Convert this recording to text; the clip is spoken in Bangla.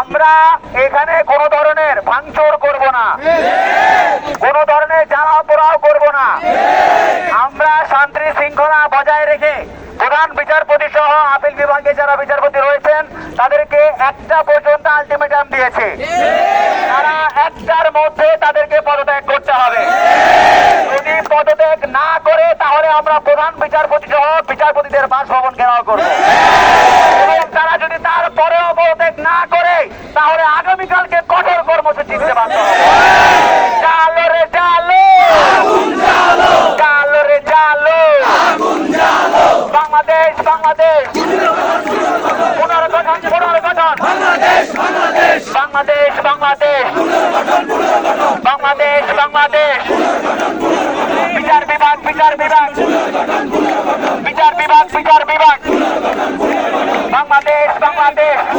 আমরা এখানে কোনো ধরনের ভাঙচুর করব না। কোনো ধরনের জ্বালা পোড়াও করব না। আমরা শান্তি শৃঙ্খলা বজায় রেখে প্রধান বিচারপতি সহ আপিল বিভাগে যারা বিচারপতি রয়েছেন, তাদেরকে একটা পর্যন্ত আলটিমেটাম দিয়েছে। তারা একটার মধ্যে তাদেরকে পদত্যাগ করতে হবে। যদি পদত্যাগ না করে, তাহলে আমরা প্রধান বিচারপতি সহ বিচারপতিদের বাসভবন ঘেরাও করব। তাহলে আগামীকালকে কঠোর কর্মসূচি দিতে পারত কালো রে জালো কালো রে জালো বাংলাদেশ বাংলাদেশ। বাংলাদেশ বাংলাদেশ। বাংলাদেশ বাংলাদেশ। বিচার বিভাগ বিচার বিভাগ। বিচার বিভাগ বিচার বিভাগ। বাংলাদেশ বাংলাদেশ।